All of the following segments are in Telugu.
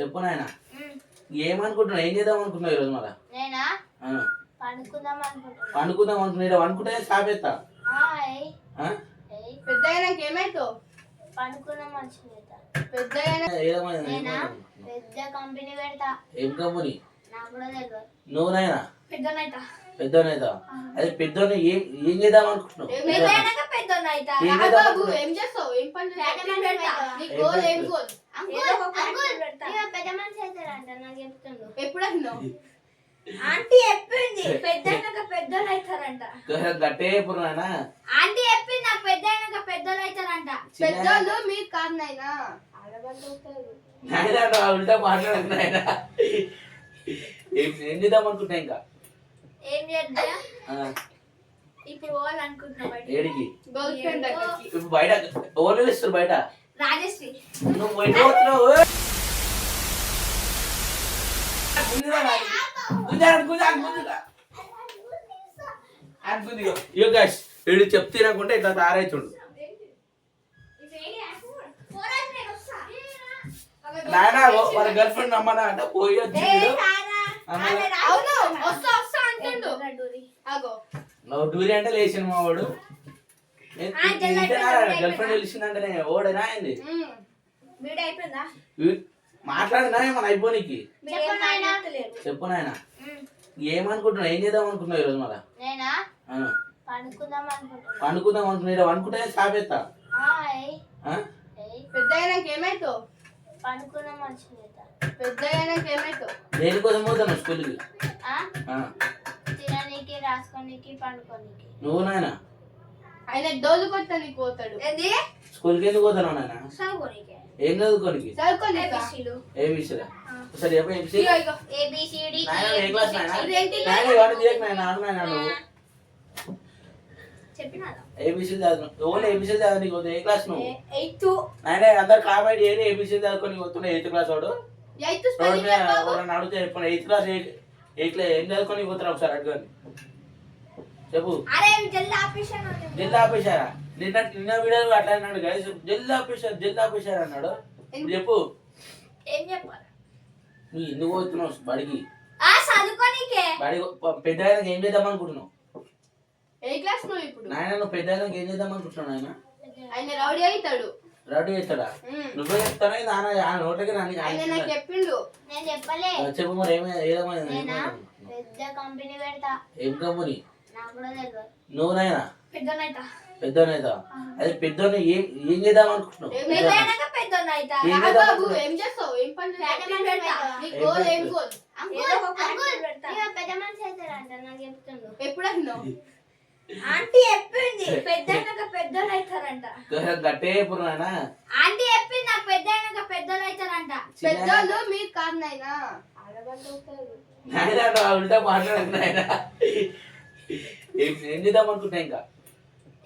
చెప్పు నాయన. ఏమనుకుంటున్నావు? ఏం చేద్దాం అనుకున్నావు ఈరోజు మళ్ళా నేనా. పడుకుందాం అనుకుంటున్నా. పండుకుందాం అనుకున్నా ఆ? ఏయ్, పెద్ద అయినాక ఏమైతావు పడుకున్న మంచిగా పెద్ద అయినా ఏదమ్మా- నేనా? పెద్ద కంపెనీ పెడతా. ఏం కంపెనీ నాకు కూడా తెలియదు నువ్వు నాయనా? పెద్దనైతా పెద్దోనేదా అదే పెద్దోని ఏం ఏం చేద్దాం అనుకుంటున్నావు? ఏం చేద్దాం? పెద్ద ఆంటీ చెప్పింది పెద్దయినాక పెద్దలు అవుతారంట గట్టే చెప్పుడు నాయనా? ఆంటీ చెప్పింది నాకు పెద్దయినాక పెద్దలు అవుతారంట పెద్దోళ్ళు మీరు కాదు నాయనా. నాయనా ఉల్టా నాయనా. ఏం చేద్దాం అనుకుంటా ఇంకా? ఏం చేద్దా? ఆ, ఇప్పుడు పోవాలనుకుంటున్నా బయట ఏడికి? గర్ల్ ఫ్రెండ్ ఇప్పుడు బయట ఎవరు పిలుస్తారు బయట? రాజశ్రీ. నువ్వు బయట పోతున్నావు? వీడు చెప్తీరనుకుంటే ఇట్లా తయారైతుండు నాయన వాళ్ళ గర్ల్ ఫ్రెండ్ అమ్మనా అంటే పోయి నువ్వు డూరి అంటే లేచిన మా వాడు. గర్ల్ ఫ్రెండ్ తెలిసిందంటే ఓడేనా అయిపోయిందా? మాట్లాడినా ఏమన్నా అయిపోనీకి. చెప్పు నాయనా. చెప్పు నాయన. ఏమనుకుంటున్నావు? ఏం చేద్దాం అనుకుంటున్నావు ఈరోజు మళ్ళా. పడుకుందాం అనుకున్నా వండుకుంటే సాపేస్తా పెద్ద దేనికోసం పోతాను స్కూల్కి? ఆ? ఆ. తిననీకి రాసుకోనీకి పండుకోనీకి. నువ్వు నాయన? ఆయన డోలు కొట్టడానికి పోతాడు. ఏంది? స్కూల్కి ఎందుకు పోతాను నాయన? చదువుకోనీకి. ఏం చదువుకోనికి? చదువుకోలేక ఏబిసిలు ఏ విషయం సరే చెప్పు ఏం ఏబిసిడి నాయన ఏ క్లాస్ నాయన? నాయన తీయకు నాయన ఆడు నాయన నువ్వు? ఏబిసిలు చదువు ఓన్లీ ఏబిసిలు చదువు నీకు ఏ క్లాస్ నువ్వు? ఎయిత్. నాయన అందరు ఏది ఏబిసిలు చదువుకొని పోతున్నా ఎయిత్ క్లాస్ వాడు? ఎయిత్ అడిగితే ఎయిత్ క్లాస్ ఎయిట్ ఎయిట్ ఏం చదువుకొని పోతున్నా ఒకసారి అడగండి. చెప్పు. జల్ది ఆపేశారా? నిన్న నిన్న వీడియో అట్లా అన్నాడు గైస్ జల్ది ఆపేశారు జల్ది ఆపేశారు అన్నాడు. చెప్పు. ఏం చెప్పాలి? నువ్వు ఎందుకు పోతున్నావు బడికి? బడికి పెద్ద ఆయనకి ఏం చేద్దాం అనుకుంటున్నావు? ఏ క్లాస్ నువ్వు ఇప్పుడు? నాయన నువ్వు పెద్ద ఆయనకి ఏం చేద్దాం అనుకుంటున్నావు నాయన? ఆయన రౌడీ అవుతాడు. రెడీ. నువ్వే చెప్తానే? నాన్న ఆ నోట్లకి నాన్న ఆయన నాకు చెప్పిండు. నేను చెప్పలే. చెప్పు మరి ఏమైనా ఏదేమైనా నేనా? పెద్ద కంపెనీ పెడతా. ఏం కంపెనీ నాకు కూడా తెలియదు నువ్వు నాయన పెద్దనైతా పెద్దోనేదా అదే పెద్దోని ఏం ఏం చేద్దాం అనుకుంటున్నావు? ఏం ఆంటీ చెప్పింది పెద్దయినాక పెద్దలు అవుతారంట గట్టే ఆంటీ చెప్పింది నాకు పెద్దయినాక పెద్దలు అవుతారంట పెద్దోళ్ళు మీరు కాదు నాయనా. ఆడవాళ్ళు అవుతారు నాయన నువ్వు ఆ ఉల్టా మాట్లాడకు నాయన. ఏం ఏం చేద్దాం అనుకుంటా ఇంకా?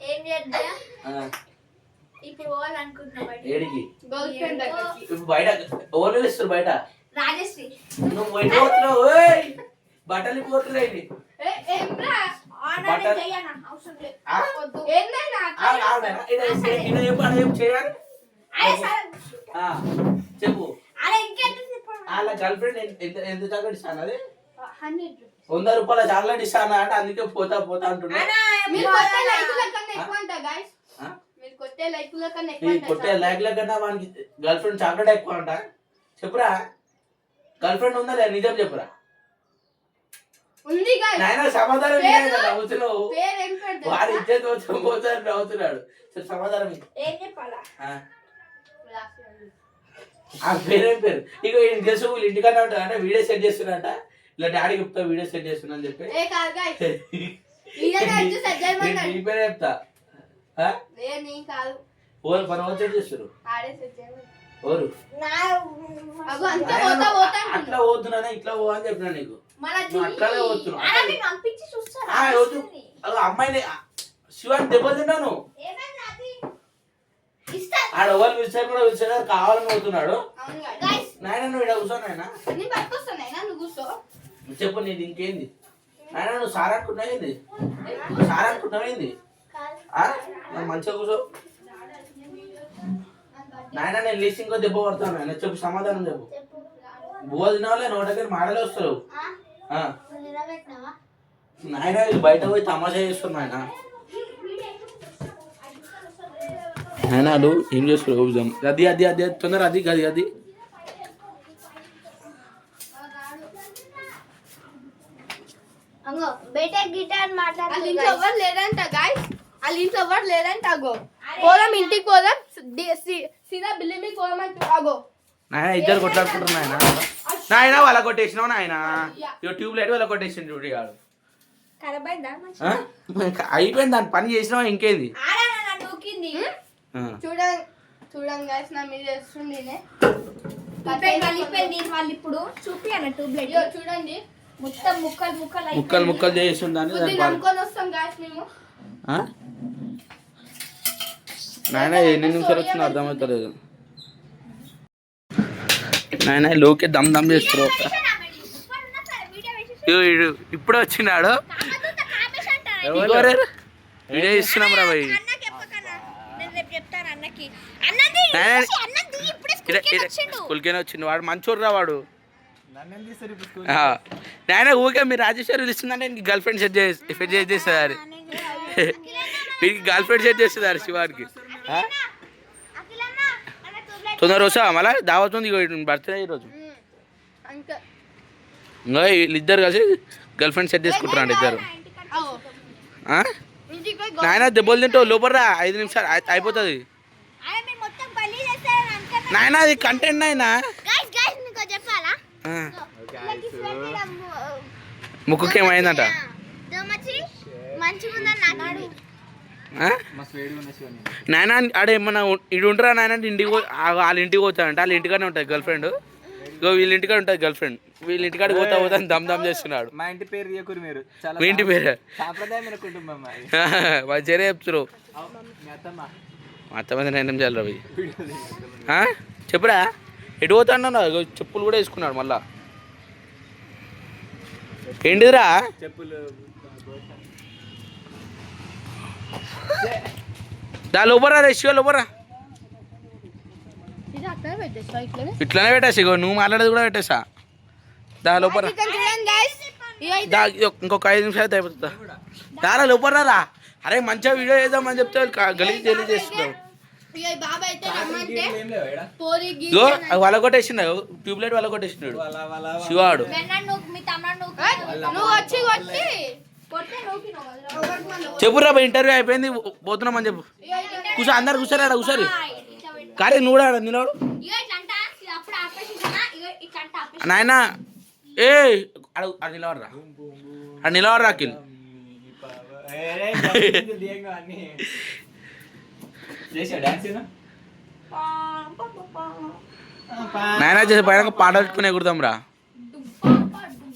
ఏం చేద్దా? ఆ, ఇప్పుడు పోవాలనుకుంటున్నా బయట ఏడికి? గర్ల్ ఫ్రెండ్ దగ్గరికి. ఇప్పుడు బయట ఎవరు పిలుస్తారు బయట? రాజశ్రీ. నువ్వు బయట పోతున్నావు ఓయ్! బట్టలు పోతున్నాయి చెప్పు వాళ్ళ గర్ల్ ఫ్రెండ్ ఎంత ఎంత చాక్లెట్ ఇస్తాను అది? హండ్రెడ్ వంద రూపాయల చాక్లెట్ ఇస్తాను అంటే అందుకే పోతా పోతా అంటున్నా. మీరు కొట్టే లైకుల కన్నా వానికి గర్ల్ ఫ్రెండ్ చాక్లెట్ ఎక్కువ అంట. చెప్పురా గర్ల్ ఫ్రెండ్ ఉందా లేదా? నిజం చెప్పురా. నాయన సమాధానం నవ్వుతున్నావు వాడి ఇచ్చేది పోతే పోతారు నవ్వుతున్నాడు సరే సమాధానం ఆ. పేరేం పేరు? ఇక ఇంటికన్నా ఉంటారు అంటే వీడియో సెట్ చేస్తున్నారంట. ఇలా డాడీ చెప్తా వీడియో సెట్ చేస్తున్నా అని చెప్పి. ఏ కాదు గాయస్ ఈయన వచ్చి సెట్ నేను చేయమన్నాడు నీ పేరే చెప్తా. ఓరు పని వచ్చి చేస్తారు? ఓరు నా అగో అంత నాయన పోతా నువ్వు పోతా అట్లా పోతున్నానా ఇట్లా పో అని చెప్పినా నీకు. అట్లానే. అలా అమ్మాయిని శివాని దెబ్బలు తిన్నాను ఏమైంది అది? ఇస్తా. ఆడ ఎవరు పిలిచారు కూడా పిలిచారు కావాలని పోతున్నాడు. అవును గాయస్ గైస్ నాయన నువ్వు ఇక్కడ కూర్చో నాయన. నువ్వు చెప్పు నీది ఇంకేంది నాయన నువ్వు సార్ అనుకుంటున్నావేంది సార్ అనుకుంటున్నావేంది ఆ? మంచిగా కూర్చో. నాయన నేను లీస్ట్ ఇంకో దెబ్బ పడతాను నాయన చెప్పు సమాధానం చెప్పు. బువ్వ తినవాలే నోట దగ్గర మాటలే వస్తారు నాయన బయట పోయి తమాషా చేస్తున్నాయన నాయన. ఆయన ఏం చేస్తారు అది అది అది అది తొందర అది అది అది బేటే గిటార్ మాట్లాడుతుంది ఎవరు లేరంట గాయస్ వాళ్ళ ఇంట్లో ఎవరు లేరంట అగో. పోదాం ఇంటికి పోదాం. సీదా బిల్లి మీకు పోదామంట అగో. నాయన ఇద్దరు కొట్లాడుకుంటారు నాయన? నాయన వాళ్ళ కొట్టేసినావు నాయన? ట్యూబ్ లైట్ వాళ్ళ కొట్టేసిన చూడు కాడు అయిపోయింది దాని పని చేసినావా ఇంకేంది. చూడండి చూడండి గాయస్ నా మీద చేస్తుంది ఈయన. కలిపోయింది వాళ్ళు ఇప్పుడు చూపి అన్న ట్యూబ్ ఇగో చూడండి. మొత్తం ముక్కలు ముక్కలు ముక్కలు ముక్కలు చేస్తుంది దాన్ని నమ్ముకొని వస్తాం గాయస్ మేము? నాయన ఎన్ని నిమిషాలు వచ్చిందో అర్థమవుతలేదు. నాయన లోకే దమ్ దమ్ చేస్తారు ఇప్పుడే వచ్చినాడు. వీడియో ఇస్తున్నాం రా భయ్. స్కూల్కేనే వచ్చిండు. వాడు మంచోడు రా వాడు. నాయన ఊకే మీరు రాజేశ్వరి పిలుస్తుందంటే ఇంక గర్ల్ ఫ్రెండ్ సెట్ చేసి సెట్ చేసేస్తారు వీడికి గర్ల్ ఫ్రెండ్ సెట్ చేస్తున్నారు శివానికి? తొందర వస్తా మళ్ళీ? దావత్ ఉంది బర్త్డే ఈరోజు. ఇంకా వీళ్ళిద్దరు కలిసి గర్ల్ ఫ్రెండ్ సెట్ చేసుకుంటారండి ఇద్దరు. నాయన దెబ్బలు తింటావు లోపల ఐదు నిమిషాలు అయి- అయిపోతుంది. మొత్తం పల్లి చేస్తారు అనుకున్నా నాయన అది కంటెంట్ నాయన. ముక్కుకి ఏమైందంట? నాయన ఆడే మన ఇడు ఉంటారా నాయన? ఇంటికి వాళ్ళ ఇంటికి పోతాడంట. వాళ్ళ ఇంటికాడే ఉంటుంది గర్ల్ ఫ్రెండ్. ఇగో వీళ్ళ ఇంటికాడ ఉంటుంది గర్ల్ ఫ్రెండ్. వీళ్ళ ఇంటికాడికి పోతా పోతా అని దమ్ దమ్ చేస్తున్నాడు. మా ఇంటి పేరు తీయకూరు మీరు. మీ ఇంటి పేరు? సాంప్రదాయమైన కుటుంబం చెప్తారు మీ అత్తమ్మ. నేను చేయాలి రవి? చెప్పురా? ఎటు పోతా అన్నావు చెప్పులు కూడా వేసుకున్నాడు మళ్ళా. ఏంటిదిరా? చెప్పులు దా లోపరా రే శివ లోపరా. ఇట్లనే? పెట్టేసి ఇగో నువ్వు మాట్లాడేది కూడా పెట్టేసా. దా లోపరా. దా ఇంకొక ఐదు నిమిషాలు అయిపోతుందా. దారా లోపరా రా. అరే మంచిగా వీడియో చేద్దామని చెప్తే గలీజ్ గలీజ్ వాళ్ళ కొట్టేసిండు ట్యూబ్లైట్ వాళ్ళ కొట్టేసినాడు శివాడు. చెప్పురా ఇంటర్వ్యూ అయిపోయింది పోతున్నామని చెప్పు. కూర్చో అందరు కూర్చోరా ఆడ కూర్చోరి కానీ నువ్వు ఆడ ఆపేసిన నాయన ఏ అడు నిలవడరా అడు నిలవడరా అఖిల్ ఏరే, డాన్స్ దియంగా అన్ని. చేసావా డాన్స్? నాయన చేసే పైన పాట పెట్టుకుని ఎగురుతాం రా.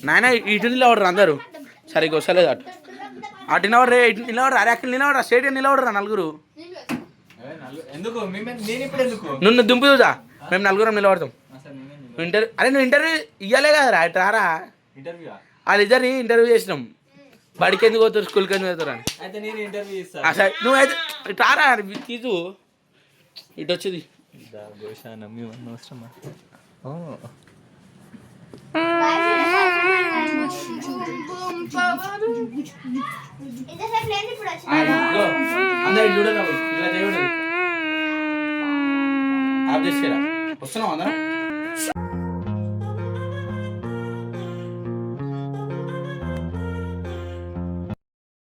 నాయన ఇటు నిలవడరా అందరు? సరిగ్గా వస్తలేదు అటు. అటు నిలవడరే ఇటు నిలవడరా అరే అఖిల్ నిలవడరా స్టేట్ నిలవడరా నలుగురు? ఏ, నలుగు- ఎందుకు? మేము- నేను ఇప్పుడు ఎందుకు? నువ్వు దుంపు చూసా మేము నలుగురం నిలబడతాం. ఇంటర్వ్యూ అరే నువ్వు ఇంటర్వ్యూ ఇవ్వలే కదరా ఇటు రారా? ఇంటర్వ్యూ వాళ్ళిద్దరిని ఇంటర్వ్యూ చేసినాం. బడికి ఎందుకు పోతారు? స్కూల్కి ఎందుకు పోతారు అని. అయితే నేను ఇంటర్వ్యూ ఇస్తా ఆ సరే నువ్వైతే ఇటు రారా తీసు ఇటు వచ్చేది. అందరు చూడరా ఇలా చేయడం ఆప్ చేసేరా వస్తున్నాం అందరం?